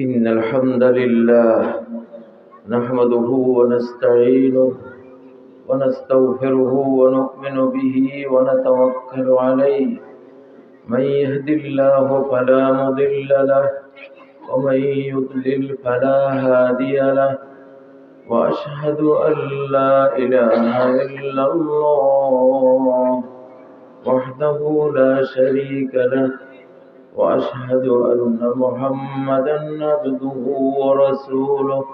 إن الحمد لله نحمده ونستعينه ونستغفره ونؤمن به ونتوكل عليه. من يهد الله فلا مضل له ومن يضلل فلا هادي له. وأشهد أن لا إله إلا الله وحده لا شريك له. وأشهد أن محمدا عبده ورسوله.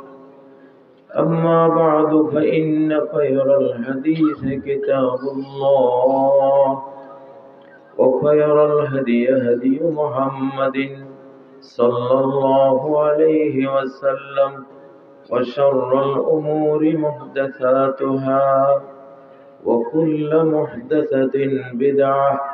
أما بعد فإن خير الحديث كتاب الله وخير الهدي هدي محمد صلى الله عليه وسلم وشر الأمور محدثاتها وكل محدثة بدعة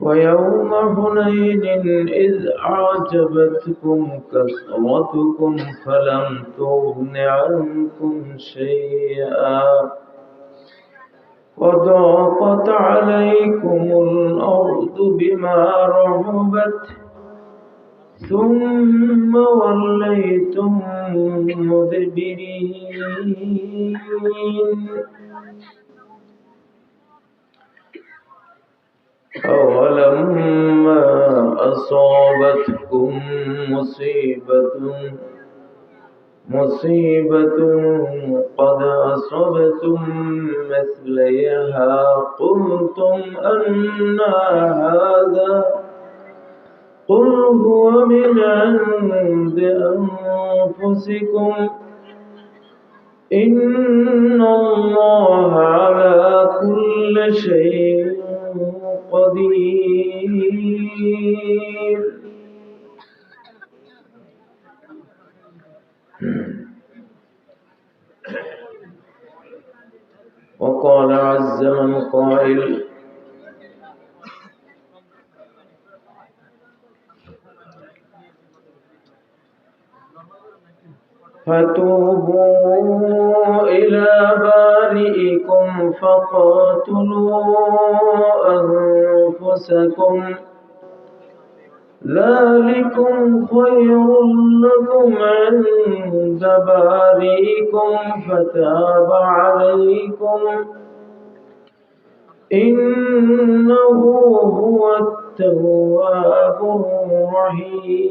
ويوم حنين إذ أعجبتكم كثرتكم فلم تغن عنكم شيئا وضاقت عليكم الأرض بما رهبت ثم وليتم مدبرين أولما أصابتكم مصيبة مصيبة قد أصبتم مثليها قلتم أن هذا قل هو من عند أنفسكم. إن الله على كل شيء قدير. وقال عز من قائل فتوبوا إلى بارئكم فقاتلوا أنفسكم. ذلكم خير لكم عند بارئكم فتاب عليكم. إنه هو التواب الرحيم.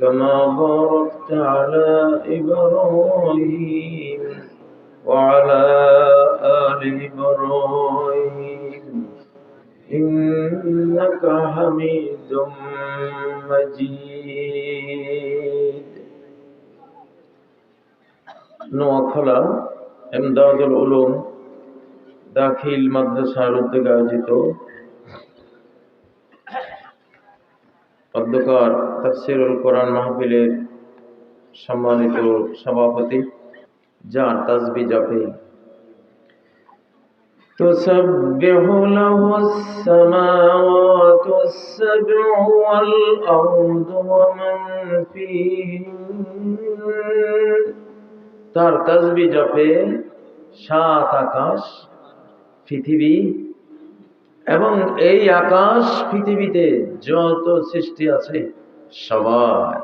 كما باركت على إبراهيم وعلى آل إبراهيم إنك حميد مجيد নোয়াখলা এমদাদুল উলুম দাখিল মাদ্রাসার উদ্যোগে আয়োজিত অধ্যকার তাফসিরুল কোরআন মাহফিলের সম্মানিত সভাপতি যার তাজবি জাপে تسبح له السماوات السبع والأرض ومن فيهن তার তাজবি জপে সাত আকাশ পৃথিবী এবং এই আকাশ পৃথিবীতে যত সৃষ্টি আছে সবাই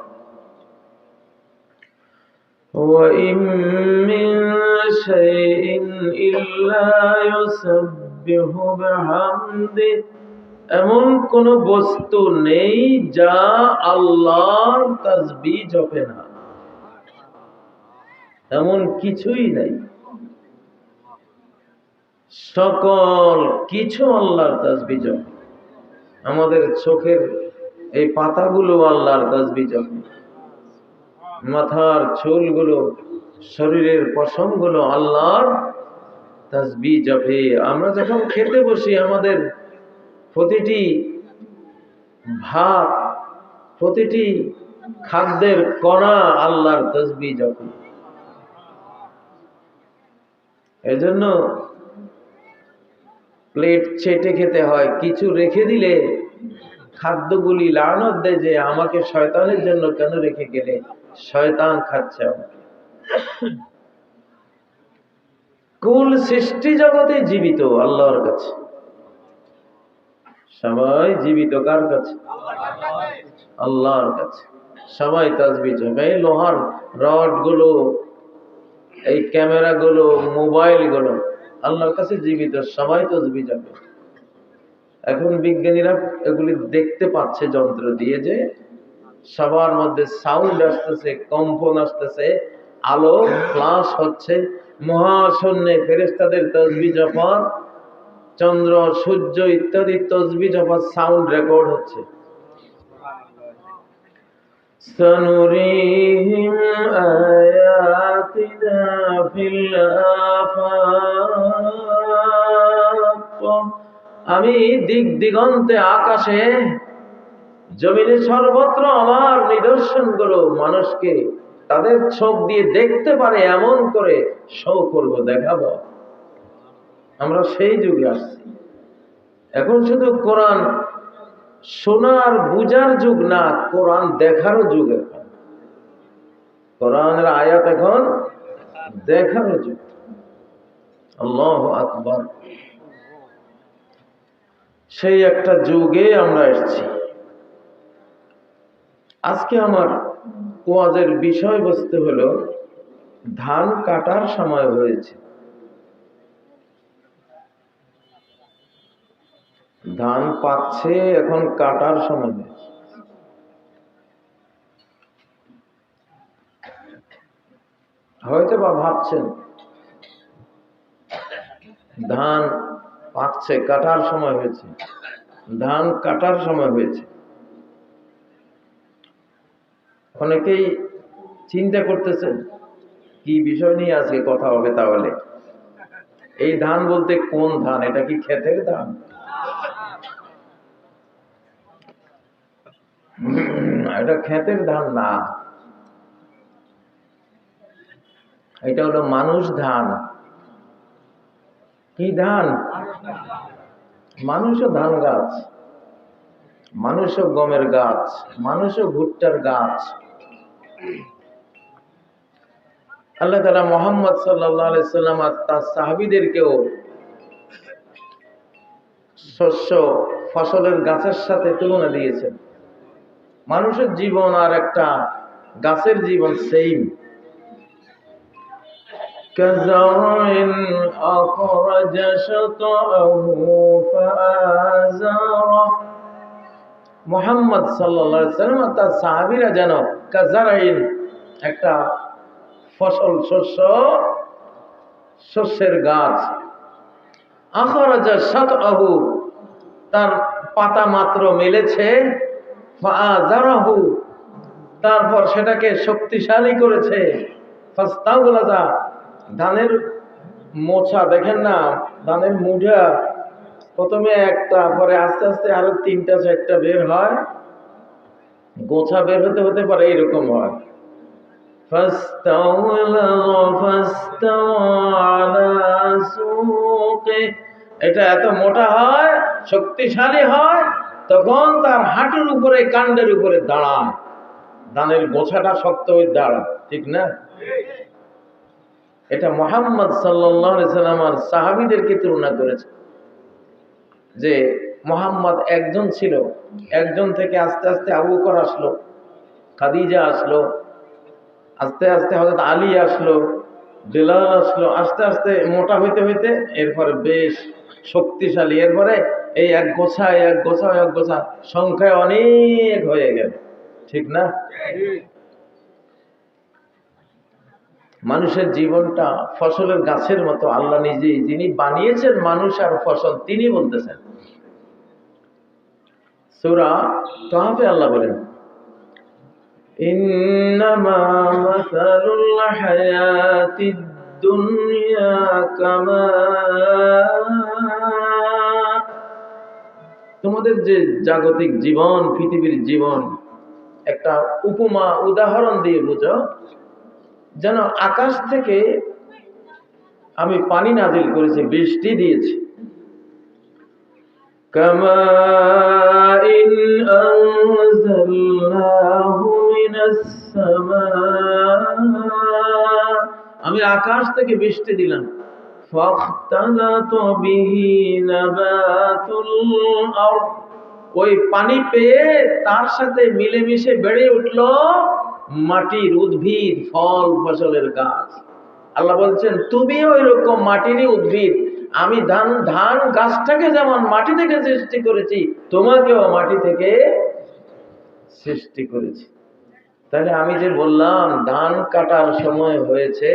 وإن من شيء إلا يسبح بحمده এমন কোন বস্তু নেই যা আল্লাহর তাজবি জপে না এমন কিছুই নাই সকল কিছু আল্লাহর তাজবি জপে আমাদের চোখের এই পাতাগুলো আল্লাহর তাজবি জপে মাথার চুলগুলো, শরীরের পশমগুলো আল্লাহর তাজবি জপে। আমরা যখন খেতে বসি, আমাদের প্রতিটি ভাত, প্রতিটি খাদ্যের কণা আল্লাহর তসবি যখন এজন্য প্লেট ছেটে খেতে হয়, কিছু রেখে দিলে খাদ্যগুলি লানত দেয় যে, আমাকে শয়তানের জন্য কেন রেখে গেলে? শয়তান খাচ্ছে আমাকে। কুল সৃষ্টি জগতে জীবিত, আল্লাহর কাছে। সবাই জীবিত কার কাছে? আল্লাহর কাছে। সবাই তাজবি এই লোহার রডগুলো এই ক্যামেরা গুলো মোবাইলগুলো আল্লাহর কাছে জীবিত সবাই তসবি যাবে এখন বিজ্ঞানীরা এগুলি দেখতে পাচ্ছে যন্ত্র দিয়ে যে সবার মধ্যে সাউন্ড আসতেছে কম্পন আসতেছে আলো ফ্লাশ হচ্ছে মহাশূন্যে ফেরেস্তাদের তসবি জপা চন্দ্র সূর্য ইত্যাদি তসবি জপা সাউন্ড রেকর্ড হচ্ছে سنريهم آياتنا في الآفاق আমি দিক দিগন্তে আকাশে জমিনে সর্বত্র আমার নিদর্শন নিদর্শনগুলো মানুষকে তাদের চোখ দিয়ে দেখতে পারে, এমন করে শো করব, দেখাবো। আমরা সেই যুগে আসছি। এখন শুধু কোরআন শোনার, বুঝার যুগ না, কোরআন দেখারও যুগ এখন। কোরআনের আয়াত এখন দেখারও যুগ। আল্লাহ আকবর। সেই একটা যুগে আমরা এসছি আজকে আমার ওয়াজের বিষয়বস্তু হলো, ধান কাটার সময় হয়েছে ধান পাচ্ছে এখন কাটার সময় হয়েছে। হয়তো বা ভাবছেন, ধান পাকছে, কাটার সময় হয়েছে। ধান কাটার সময় হয়েছে। অনেকেই চিন্তা করতেছেন, কি বিষয় নিয়ে আজকে কথা হবে তাহলে? এই ধান বলতে কোন ধান? এটা কি ক্ষেতের ধান? এটা ক্ষেতের ধান না। এটা হলো মানুষ ধান। কি ধান? মানুষও ধান গাছ, মানুষও গমের গাছ, মানুষও ভুট্টার গাছ। আল্লাহ তালা মোহাম্মদ সাল্লাম আর তার সাহাবিদেরকেও শস্য ফসলের গাছের সাথে তুলনা দিয়েছেন। মানুষের জীবন আর একটা গাছের জীবন সেম كزرع أخرج شطأه فآزره মোহাম্মদ সাল্লাল্লাহু আলাইহি সাল্লাম আর তার সাহাবীরা যেন কাজারাইন একটা ফসল শস্য শস্যের গাছ আখরাজা সাতআহু তার পাতা মাত্র মেলেছে ফাআজারাহু তারপর সেটাকে শক্তিশালী করেছে ফাস্তাগলাজা ধানের মোছা, দেখেন না, ধানের মুঠা, প্রথমে একটা, পরে আস্তে আস্তে আরও তিনটা, চারটা বের হয়। গোছা বের হতে হতে পারে এরকম হয়। এটা এত মোটা হয়, শক্তিশালী হয়, তখন তার হাঁটুর উপরে, কাণ্ডের উপরে দাঁড়ায়। ধানের গোছাটা শক্ত হয়ে দাঁড়ায়, ঠিক না? এটা মোহাম্মদ সাল্লাম আর সাহাবিদেরকে তুলনা করেছে। যে মোহাম্মদ একজন ছিল, একজন থেকে আস্তে আস্তে আবু বকর আসলো, খাদিজা আসলো, আস্তে আস্তে হজরত আলী আসলো, বেলাল আসলো, আস্তে আস্তে মোটা হইতে হইতে এরপরে বেশ শক্তিশালী, এরপরে এই এক গোছা এক গোছা এক গোছা সংখ্যায় অনেক হয়ে গেল। ঠিক না? মানুষের জীবনটা ফসলের গাছের মতো আল্লাহ নিজেই যিনি বানিয়েছেন মানুষ আর ফসল তিনি বলতেছেন সুরা কাহাফে আল্লাহ বলেন إنما مثل الحياة الدنيا كماء তোমাদের যে জাগতিক জীবন পৃথিবীর জীবন একটা উপমা উদাহরণ দিয়ে বুঝো যেন আকাশ থেকে আমি পানি নাজিল করেছি, বৃষ্টি দিয়েছি। আমি আকাশ থেকে বৃষ্টি দিলাম। ওই পানি পেয়ে তার সাথে মিলেমিশে বেড়ে উঠল মাটির উদ্ভিদ, ফল, ফসলের গাছ। আল্লাহ বলছেন, তুমি ওই রকম মাটিরই উদ্ভিদ। আমি ধান ধান গাছটাকে যেমন মাটি থেকে সৃষ্টি করেছি, তোমাকেও মাটি থেকে সৃষ্টি করেছি। তাহলে আমি যে বললাম, ধান কাটার সময় হয়েছে।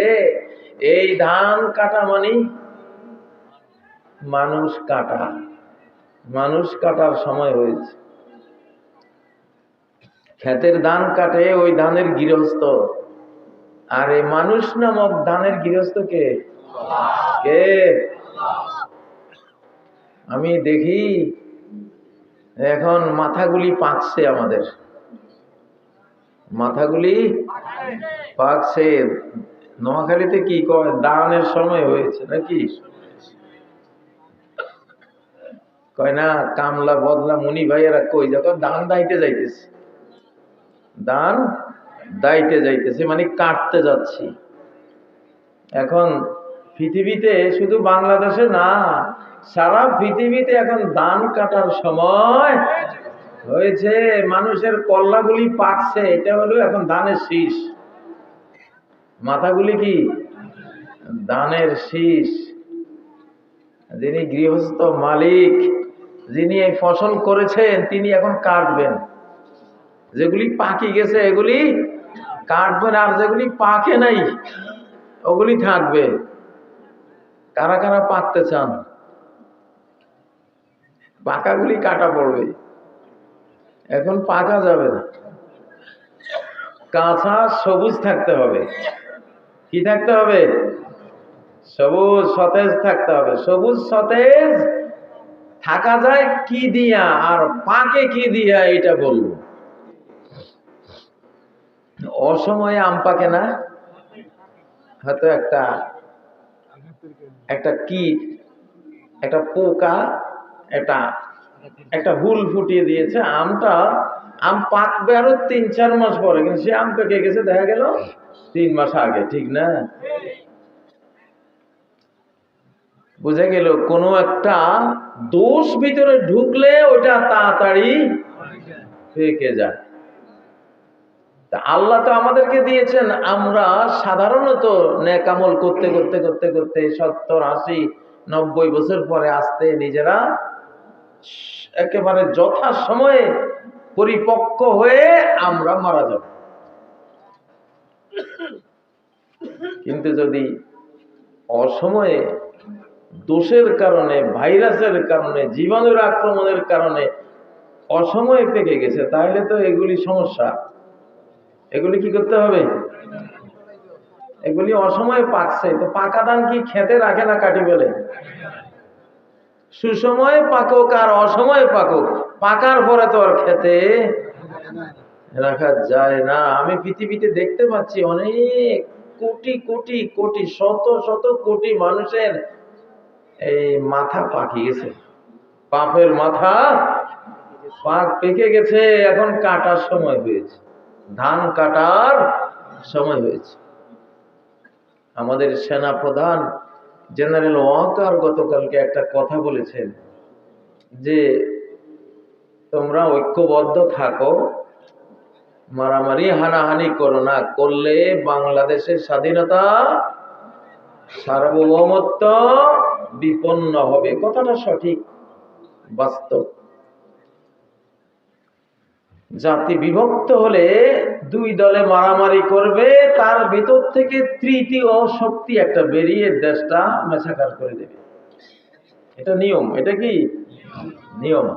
এই ধান কাটা মানে মানুষ কাটা। মানুষ কাটার সময় হয়েছে। ক্ষেতের ধান কাটে, ওই ধানের গৃহস্থ। আর এই মানুষ নামক ধানের গৃহস্থ কে? কে? আমি দেখি, এখন মাথাগুলি পাকছে আমাদের। মাথাগুলি পাকছে। নোয়াখালীতে কি কয়, দানের সময় হয়েছে নাকি? কয় না, কামলা বদলা মুনি ভাইয়েরা কই যখন দান দাইতে যাইতেছে। দান, দাইতে যাইতেছে মানে কাটতে যাচ্ছি। এখন পৃথিবীতে শুধু বাংলাদেশে না, সারা পৃথিবীতে এখন ধান কাটার সময় হয়েছে, মানুষের কল্লাগুলি পাকছে, এটা হলো এখন ধানের শীষ। মাথাগুলি কি? ধানের শীষ। যিনি গৃহস্থ মালিক, যিনি এই ফসল করেছেন, তিনি এখন কাটবেন। যেগুলি পাকি গেছে, এগুলি কাটবেন আর যেগুলি পাকে নাই, ওগুলি থাকবে। কারা কারা পাকতে চান? পাকাগুলি কাটা পড়বে। এখন পাকা যাবে না। কাঁচা সবুজ থাকতে হবে। কি থাকতে হবে? সবুজ সতেজ থাকতে হবে। সবুজ সতেজ থাকা যায় কি দিয়া, আর পাকে কি দিয়া এটা বলব। অসময়ে আম পাকে না? হয়তো একটা একটা কীট একটা পোকা, একটা একটা হুল ফুটিয়ে দিয়েছে। আমটা, আম পাকবে আরও তিন, চার মাস পরে, কিন্তু সে আম পেকে গেছে, দেখা গেল তিন মাস আগে, ঠিক না? বুঝে গেল, কোনো একটা দোষ ভিতরে ঢুকলে ওটা তাড়াতাড়ি পেকে যায়। আল্লাহ তো আমাদেরকে দিয়েছেন, আমরা সাধারণত নেকামল করতে করতে করতে করতে সত্তর, আশি, নব্বই বছর পরে আসতে নিজেরা একেবারে যথা সময়ে পরিপক্ক হয়ে আমরা মারা যাব। কিন্তু যদি অসময়ে দোষের কারণে, ভাইরাসের কারণে, জীবাণুর আক্রমণের কারণে অসময়ে পেকে গেছে, তাহলে তো এগুলি সমস্যা। এগুলি কি করতে হবে? এগুলি অসময়ে পাকছে। তো পাকা ধান কি খেতে রাখে না কাটি বলে সুসময়ে পাকক আর অসময়ে পাকক। পাকার পরে তো আর খেতে রাখা যায় না। আমি পৃথিবীতে দেখতে পাচ্ছি অনেক কোটি কোটি কোটি, শত শত কোটি মানুষের এই মাথা পাকি গেছে। পাপের মাথা পাক পেকে গেছে। এখন কাটার সময় হয়েছে। ধান কাটার সময় হয়েছে। আমাদের সেনা প্রধান জেনারেল ওয়াকার গতকালকে একটা কথা বলেছেন যে, তোমরা ঐক্যবদ্ধ থাকো, মারামারি, হানাহানি করো না, করলে বাংলাদেশের স্বাধীনতা সার্বভৌমত্ব বিপন্ন হবে। কথাটা সঠিক, বাস্তব। জাতি বিভক্ত হলে দুই দলে মারামারি করবে, তার ভিতর থেকে তৃতীয় শক্তি একটা বেরিয়ে দেশটা মেছাকার করে দেবে। এটা নিয়ম, এটা কি? নিয়ম।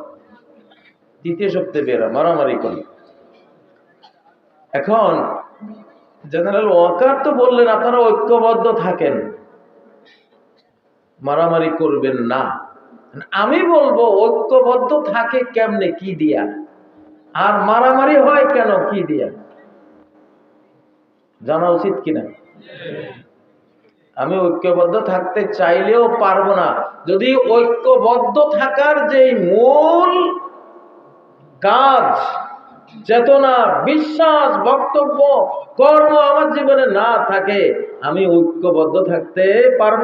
তৃতীয় শক্তি বেরা মারামারি করবে এখন জেনারেল ওয়াকার তো বললেন, আপনারা ঐক্যবদ্ধ থাকেন। মারামারি করবেন না। আমি বলব, ঐক্যবদ্ধ থাকে কেমনে? কি দিয়া? আর মারামারি হয় কেন? কি দিয়া? জানা উচিত কিনা? আমি ঐক্যবদ্ধ থাকতে চাইলেও পারব না। যদি ঐক্যবদ্ধ থাকার যে মূল কাজ, চেতনা, বিশ্বাস, বক্তব্য, কর্ম আমার জীবনে না থাকে, আমি ঐক্যবদ্ধ থাকতে পারব?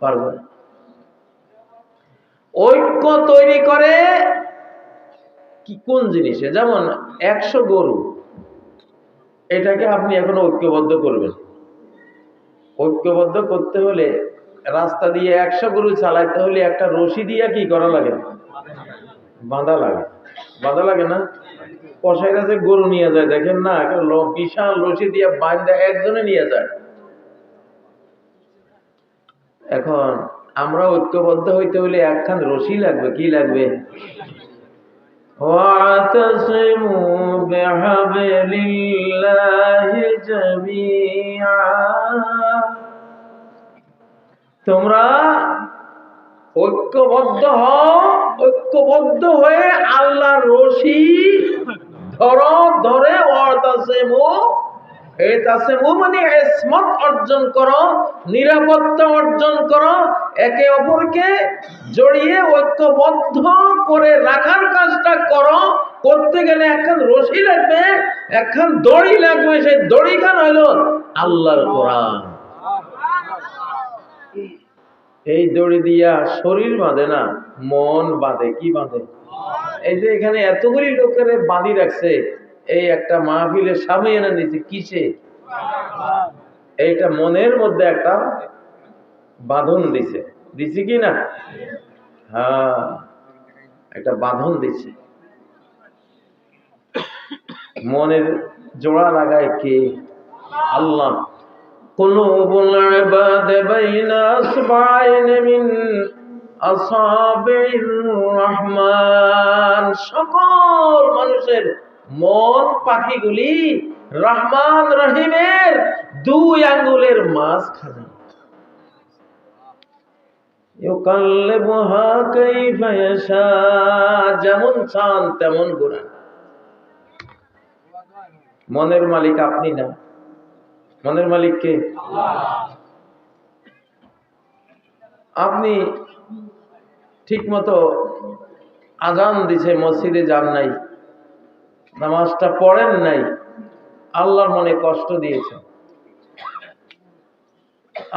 পারব। ঐক্য তৈরি করে কি, কোন জিনিসে? যেমন একশো গরু, এটাকে আপনি এখন ঐক্যবদ্ধ করবেন। ঐক্যবদ্ধ করতে হলে রাস্তা দিয়ে একশো গরু চালাইতে হলে একটা রশি দিয়ে কি করা লাগে? বাঁধা লাগে। বাঁধা লাগে না? কষাইরা যে গরু নিয়ে যায়, দেখেন না বিশাল রশি দিয়ে বাঁধা একজনে নিয়ে যায়। এখন আমরা ঐক্যবদ্ধ হইতে হলে একখান রশি লাগবে, কি লাগবে? واعتصموا بحبل الله جميعا তোমরা ঐক্যবদ্ধ হও ঐক্যবদ্ধ হয়ে আল্লাহর রশি ধরো ধরে ওয়াতাসিমু এই তাসিমু মানে ইসমত অর্জন করো, নিরাপত্তা অর্জন করো, একে অপরকে জড়িয়ে করে রাখার কাজটা করো, করতে গেলে লাগবে দড়ি লাগবে, সেই দড়ি খান হইল আল্লাহর কোরআন। এই দড়ি দিয়া শরীর বাঁধে না, মন বাঁধে, কি বাঁধে? এই যে এখানে এতগুলি লোকের বাঁধি রাখছে এই একটা মাহফিলের সামনে এনে নিছে কিসে এইটা মনের মধ্যে একটা বাঁধন দিছে দিছে কি না হ্যাঁ একটা বাঁধন দিছে মনের জোড়া লাগায় কে আল্লাহ قلوب العباد بين أصبعين من أصابع الرحمن সকল মানুষের মন পাখিগুলি রহমান রহিমের দুই আঙ্গুলের কাইফা ইয়াশা, যেমন চান তেমন ঘোরান মনের মালিক আপনি না। মনের মালিক কে? আপনি ঠিক মতো আজান দিছে, মসজিদে যান নাই। নামাজটা পড়েন নাই, আল্লাহর মনে কষ্ট দিয়েছে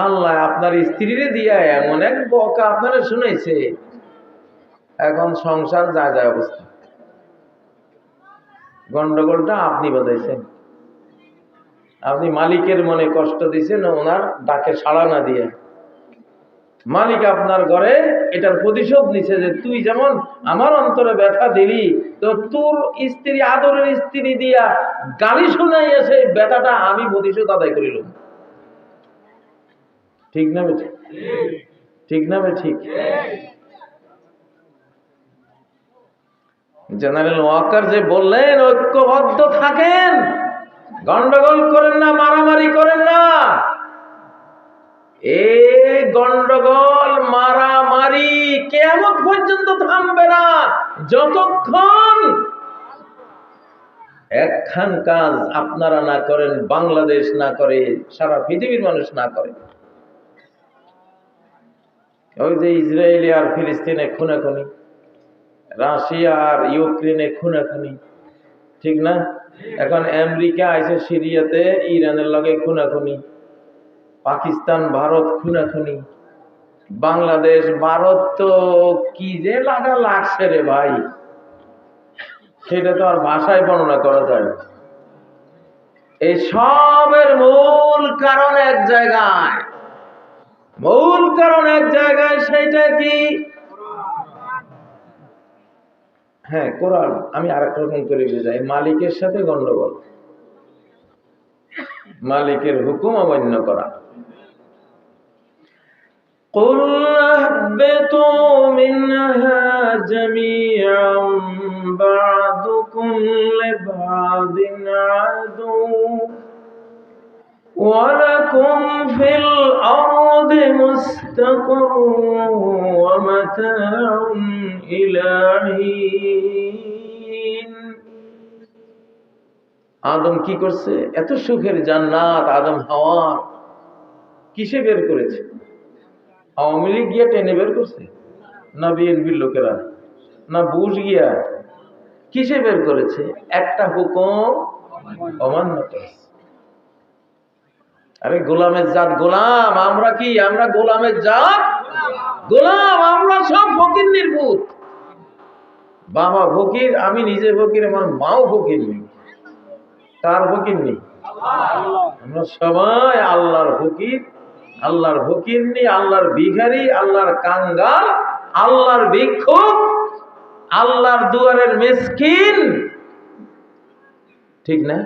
আল্লাহ আপনার স্ত্রীরে দিয়া এমন এক বকা আপনারা শুনেছে, এখন সংসার যা যায় অবস্থা। গন্ডগোলটা আপনি বাজাইছেন আপনি মালিকের মনে কষ্ট দিয়েছেন, ওনার ডাকে সাড়া না দিয়ে। মালিক আপনার ঘরে এটার প্রতিশোধ নিছে যে তুই যেমন আমার অন্তরে ব্যথা দিলি, তো তোর স্ত্রী, আদরের স্ত্রী দিয়া গালি শোনাই এসে ব্যথাটা আমি প্রতিশোধ আদায় করিলাম। ঠিক না বেঠিক ঠিক না বেঠিক জেনারেল ওয়াকার যে বললেন, ঐক্যবদ্ধ থাকেন, গন্ডগোল করেন না, মারামারি করেন না। এই গন্ডগোল, মারামারি কেমন পর্যন্ত থামবে না। যতক্ষণ একখান কাজ আপনারা না করেন, বাংলাদেশ না করে, সারা পৃথিবীর মানুষ না করে। ওই যে ইসরায়েলি আর ফিলিস্তিনে খুনাখুনি, রাশিয়া আর ইউক্রেনে খুনাখুনি, ঠিক না? এখন আমেরিকা আইসে সিরিয়াতে, ইরানের লগে খুনাখুনি। পাকিস্তান, ভারত খুনাখুনি। বাংলাদেশ, ভারত তো কি যে লাগা লাগছে রে ভাই। সেটা তো আর ভাষায় বর্ণনা করা যায়। এই সবের মূল কারণ এক জায়গায়। মূল কারণ এক জায়গায় সেটা কি? হ্যাঁ কোরআন। আমি আর রকম করে বুঝাই। মালিকের সাথে গন্ডগোল। মালিকের হুকুম অমান্য করা। قل اهبطوا منها جميعا بعضكم لبعض عدو ولكم في الأرض مستقر ومتاع إلى حين আদম কি করছে এত সুখের জান্নাত আদম হাওয়া কিসে বের করেছে আওয়ামী লীগ গিয়া টেনে বের করছে? না বিএনপির লোকেরা? না বুশ গিয়া? কিসে বের করেছে? একটা হুকুম অমান্য করেছে আরে গোলামের জাত গোলাম, আমরা কি? আমরা গোলামের জাত? গোলাম, আমরা সব ফকির নির্ভূত। বাবা ফকির, আমি নিজে ফকির, আমার মাও ফকির নেই। কার ফকির নেই? আমরা সবাই আল্লাহর ফকির। আল্লাহর হকিন্নি আল্লাহর ভিখারি আল্লাহর কাঙ্গাল আল্লাহর ভিক্ষুক আল্লাহর দুয়ারের মেসকিন। ঠিক না?